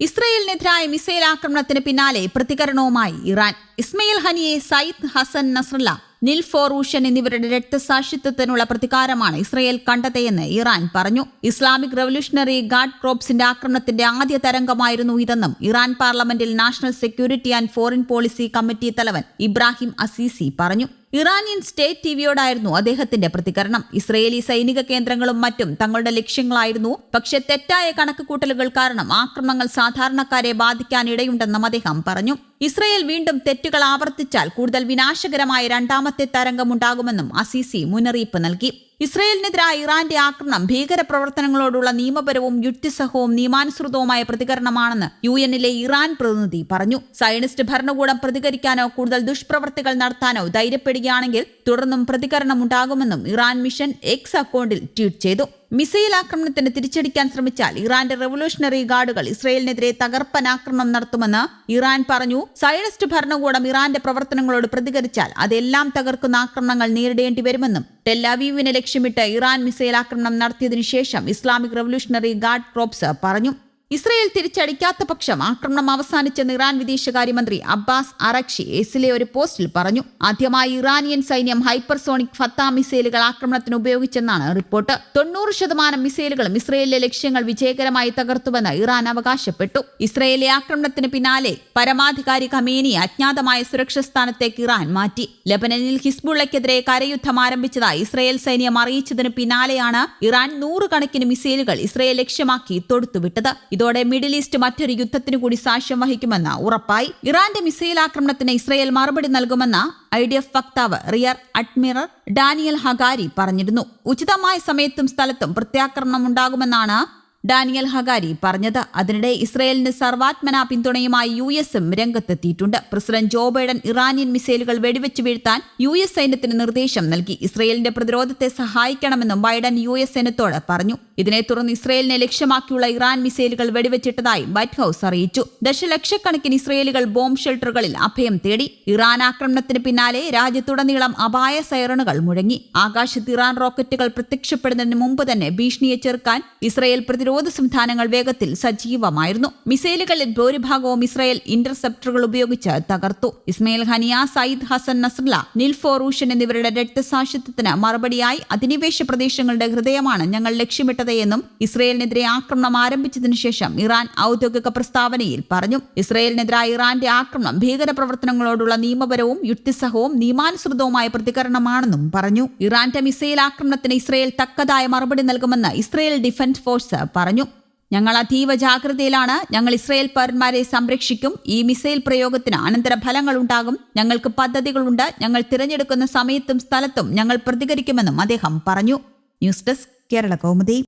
ഇസ്രയേലിനെതിരായ missile ആക്രമണത്തിന് പിന്നാലെ പ്രതികരണവുമായി Iran. Ismail Haniyeh Sayyid Hassan Nasrallah Nil Foroushan എന്നിവരുടെ രക്തസാക്ഷിത്വത്തിനുള്ള പ്രതികാരമാണ് ഇസ്രയേൽ കണ്ടതെന്ന് ഇറാൻ പറഞ്ഞു. ഇസ്ലാമിക് റവല്യൂഷണറി ഗാർഡ് ക്രോപ്സിന്റെ ആക്രമണത്തിന്റെ ആദ്യ തരംഗമായിരുന്നു ഇതെന്നും ഇറാൻ പാർലമെന്റിൽ national security and foreign policy committee തലവൻ ഇബ്രാഹിം അസീസി പറഞ്ഞു. ഇറാനിയൻ സ്റ്റേറ്റ് ടിവിയോടായിരുന്നു അദ്ദേഹത്തിന്റെ പ്രതികരണം. ഇസ്രയേലി സൈനിക കേന്ദ്രങ്ങളും മറ്റും തങ്ങളുടെ ലക്ഷ്യങ്ങളായിരുന്നു. പക്ഷേ തെറ്റായ കണക്കുകൂട്ടലുകൾ കാരണം ആക്രമണങ്ങൾ സാധാരണക്കാരെ ബാധിക്കാനിടയുണ്ടെന്നും അദ്ദേഹം പറഞ്ഞു. ഇസ്രയേൽ വീണ്ടും തെറ്റുകൾ ആവർത്തിച്ചാൽ കൂടുതൽ വിനാശകരമായ രണ്ടാമത്തെ തരംഗമുണ്ടാകുമെന്നും അസീസി മുന്നറിയിപ്പ് നൽകി. ഇസ്രയേലിനെതിരായ ഇറാന്റെ ആക്രമണം ഭീകരപ്രവർത്തനങ്ങളോടുള്ള നിയമപരവും യുക്തിസഹവും നിയമാനുസൃതവുമായ പ്രതികരണമാണെന്ന് യു എന്നിലെ ഇറാൻ പ്രതിനിധി പറഞ്ഞു. സയനിസ്റ്റ് ഭരണകൂടം പ്രതികരിക്കാനോ കൂടുതൽ ദുഷ്പ്രവർത്തികൾ നടത്താനോ ധൈര്യപ്പെടുകയാണെങ്കിൽ തുടർന്നും പ്രതികരണം ഉണ്ടാകുമെന്നും ഇറാൻ മിഷൻ എക്സ് അക്കൗണ്ടിൽ ട്വീറ്റ് ചെയ്തു. മിസൈൽ ആക്രമണത്തിന് തിരിച്ചടിക്കാൻ ശ്രമിച്ചാൽ ഇറാന്റെ റവല്യൂഷണറി ഗാർഡുകൾ ഇസ്രയേലിനെതിരെ തകർപ്പൻ ആക്രമണം നടത്തുമെന്ന് ഇറാൻ പറഞ്ഞു. സയനിസ്റ്റ് ഭരണകൂടം ഇറാന്റെ പ്രവർത്തനങ്ങളോട് പ്രതികരിച്ചാൽ അതെല്ലാം തകർക്കുന്ന ആക്രമണങ്ങൾ നേരിടേണ്ടി വരുമെന്നും ടെല്ലാവീവിനെ ലക്ഷ്യമിട്ട് ഇറാൻ മിസൈൽ ആക്രമണം നടത്തിയതിനു ശേഷം ഇസ്ലാമിക് റവല്യൂഷണറി ഗാർഡ് ക്രോപ്സ് പറഞ്ഞു. ഇസ്രയേൽ തിരിച്ചടിക്കാത്ത പക്ഷം ആക്രമണം അവസാനിച്ചെന്ന് ഇറാൻ വിദേശകാര്യമന്ത്രി അബ്ബാസ് അറക്ഷി എസിലെ ഒരു പോസ്റ്റിൽ പറഞ്ഞു ആദ്യമായി ഇറാനിയൻ സൈന്യം ഹൈപ്പർസോണിക് ഫത്ത മിസൈലുകൾ ആക്രമണത്തിന് ഉപയോഗിച്ചെന്നാണ് റിപ്പോർട്ട്. തൊണ്ണൂറ് ശതമാനം മിസൈലുകളും ഇസ്രയേലിലെ ലക്ഷ്യങ്ങൾ വിജയകരമായി തകർത്തുവെന്ന് ഇറാൻ അവകാശപ്പെട്ടു. ഇസ്രയേലിലെ ആക്രമണത്തിന് പിന്നാലെ പരമാധികാരി ഖമേനി അജ്ഞാതമായ സുരക്ഷാ സ്ഥാനത്തേക്ക് ഇറാൻ മാറ്റി. ലബനനിൽ ഹിസ്ബുള്ളയ്ക്കെതിരെ കരയുദ്ധം ആരംഭിച്ചതായി ഇസ്രയേൽ സൈന്യം അറിയിച്ചതിന് പിന്നാലെയാണ് ഇറാൻ നൂറുകണക്കിന് മിസൈലുകൾ ഇസ്രയേൽ ലക്ഷ്യമാക്കി തൊടുത്തുവിട്ടത്. ഇതോടെ മിഡിൽ ഈസ്റ്റ് മറ്റൊരു യുദ്ധത്തിന് കൂടി സാക്ഷ്യം വഹിക്കുമെന്ന് ഉറപ്പായി. ഇറാന്റെ മിസൈൽ ആക്രമണത്തിന് ഇസ്രയേൽ മറുപടി നൽകുമെന്ന് ഐ ഡി എഫ് വക്താവ് റിയർ അഡ്മിറൽ ഡാനിയൽ ഹഗാരി പറഞ്ഞിരുന്നു. ഉചിതമായ സമയത്തും സ്ഥലത്തും പ്രത്യാക്രമണം ഉണ്ടാകുമെന്നാണ് ഡാനിയൽ ഹഗാരി പറഞ്ഞത്. അതിനിടെ ഇസ്രയേലിന് സർവാത്മന പിന്തുണയുമായി യു എസും രംഗത്തെത്തിയിട്ടുണ്ട്. പ്രസിഡന്റ് ജോ ബൈഡൻ ഇറാനിയൻ മിസൈലുകൾ വെടിവെച്ച് വീഴ്ത്താൻ യു എസ് സൈന്യത്തിന് നിർദ്ദേശം നൽകി. ഇസ്രയേലിന്റെ പ്രതിരോധത്തെ സഹായിക്കണമെന്നും ബൈഡൻ യു എസ് സൈന്യത്തോട് പറഞ്ഞു. ഇതിനെ തുടർന്ന് ഇസ്രയേലിനെ ലക്ഷ്യമാക്കിയുള്ള ഇറാൻ മിസൈലുകൾ വെടിവെച്ചിട്ടതായി വൈറ്റ് ഹൌസ് അറിയിച്ചു. ദശലക്ഷക്കണക്കിന് ഇസ്രയേലുകൾ ബോംബ് ഷെൽട്ടറുകളിൽ അഭയം തേടി. ഇറാൻ ആക്രമണത്തിന് പിന്നാലെ രാജ്യത്തുടനീളം അപായ സൈറണുകൾ മുഴങ്ങി. ആകാശത്ത് ഇറാൻ റോക്കറ്റുകൾ പ്രത്യക്ഷപ്പെടുന്നതിന് മുമ്പ് തന്നെ ഭീഷണിയെ ചെറുക്കാൻ ഇസ്രയേൽ പ്രതിരോധ സംവിധാനങ്ങൾ വേഗത്തിൽ സജീവമായിരുന്നു. മിസൈലുകളിൽ ഭൂരിഭാഗവും ഇസ്രായേൽ ഇന്റർസെപ്റ്ററുകൾ ഉപയോഗിച്ച് തകർത്തു. ഇസ്മയിൽ ഹനിയ സയ്യിദ് ഹസൻ നസ്ല നിൽഫോ റൂഷൻ എന്നിവരുടെ രക്തസാക്ഷിത്വത്തിന് മറുപടിയായി അധിനിവേശ പ്രദേശങ്ങളുടെ ഹൃദയമാണ് ഞങ്ങൾ ലക്ഷ്യമിട്ടത് എന്നും ഇസ്രയേലിനെതിരെ ആക്രമണം ആരംഭിച്ചതിനു ശേഷം ഇറാൻ ഔദ്യോഗിക പ്രസ്താവനയിൽ പറഞ്ഞു. ഇസ്രയേലിനെതിരായ ഇറാന്റെ ആക്രമണം ഭീകരപ്രവർത്തനങ്ങളോടുള്ള നിയമപരവും യുക്തിസഹവും നിയമാനുസൃതവുമായ പ്രതികരണമാണെന്നും പറഞ്ഞു. ഇറാന്റെ മിസൈൽ ആക്രമണത്തിന് ഇസ്രയേൽ തക്കതായ മറുപടി നൽകുമെന്ന് ഇസ്രയേൽ ഡിഫൻസ് ഫോഴ്സ് പറഞ്ഞു. ഞങ്ങൾ അതീവ ജാഗ്രതയിലാണ്. ഞങ്ങൾ ഇസ്രയേൽ പൗരന്മാരെ സംരക്ഷിക്കും. ഈ മിസൈൽ പ്രയോഗത്തിന് അനന്തര ഫലങ്ങൾ ഉണ്ടാകും. ഞങ്ങൾക്ക് പദ്ധതികളുണ്ട്. ഞങ്ങൾ തിരഞ്ഞെടുക്കുന്ന സമയത്തും സ്ഥലത്തും ഞങ്ങൾ പ്രതികരിക്കുമെന്നും അദ്ദേഹം പറഞ്ഞു. News desk Kerala Kaumudi.